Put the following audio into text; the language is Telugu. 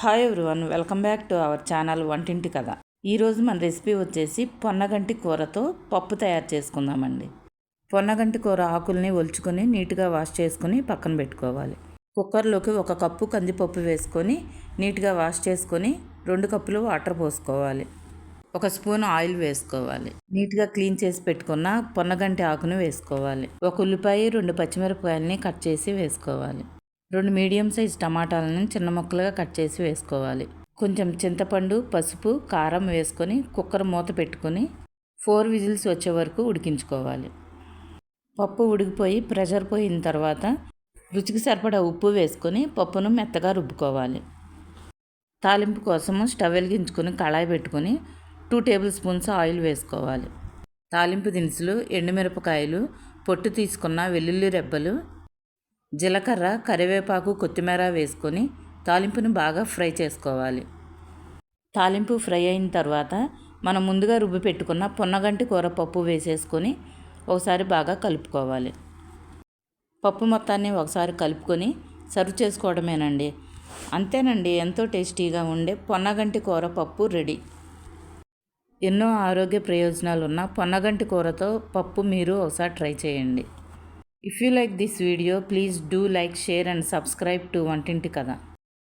Hi everyone welcome back to our channel వంటింటి కథ ఈరోజు మన రెసిపీ వచ్చేసి పొన్నగంటి కూరతో పప్పు తయారు చేసుకుందామండి. పొన్నగంటి కూర ఆకుల్ని ఒలుచుకొని నీట్గా వాష్ చేసుకుని పక్కన పెట్టుకోవాలి. కుక్కర్లోకి ఒక కప్పు కందిపప్పు వేసుకొని నీట్గా వాష్ చేసుకొని రెండు కప్పులు వాటర్ పోసుకోవాలి. ఒక స్పూన్ ఆయిల్ వేసుకోవాలి. నీట్గా క్లీన్ చేసి పెట్టుకున్న పొన్నగంటి ఆకును వేసుకోవాలి. ఒక ఉల్లిపాయ రెండు పచ్చిమిరపకాయలని కట్ చేసి వేసుకోవాలి. రెండు మీడియం సైజ్ టమాటాలను చిన్న ముక్కలుగా కట్ చేసి వేసుకోవాలి. కొంచెం చింతపండు పసుపు కారం వేసుకొని కుక్కర్ మూత పెట్టుకొని ఫోర్ విజిల్స్ వచ్చే వరకు ఉడికించుకోవాలి. పప్పు ఉడికిపోయి ప్రెషర్ పోయిన తర్వాత రుచికి సరిపడా ఉప్పు వేసుకొని పప్పును మెత్తగా రుబ్బుకోవాలి. తాలింపు కోసము స్టవ్ వెలిగించుకొని కళాయి పెట్టుకొని టూ టేబుల్ స్పూన్స్ ఆయిల్ వేసుకోవాలి. తాలింపు దినుసులు ఎండుమిరపకాయలు పొట్టు తీసుకున్న వెల్లుల్లి రెబ్బలు జీలకర్ర కరివేపాకు కొత్తిమీర వేసుకొని తాలింపును బాగా ఫ్రై చేసుకోవాలి. తాలింపు ఫ్రై అయిన తర్వాత మనం ముందుగా రుబ్బి పెట్టుకున్న పొన్నగంటి కూర పప్పు వేసేసుకొని ఒకసారి బాగా కలుపుకోవాలి. పప్పు మొత్తాన్ని ఒకసారి కలుపుకొని సర్వ్ చేసుకోవడమేనండి. అంతేనండి ఎంతో టేస్టీగా ఉండే పొన్నగంటి కూర పప్పు రెడీ. ఎన్నో ఆరోగ్య ప్రయోజనాలు ఉన్న పొన్నగంటి కూరతో పప్పు మీరు ఒకసారి ట్రై చేయండి. If you like this video please do like share and subscribe to వంటింటి కథ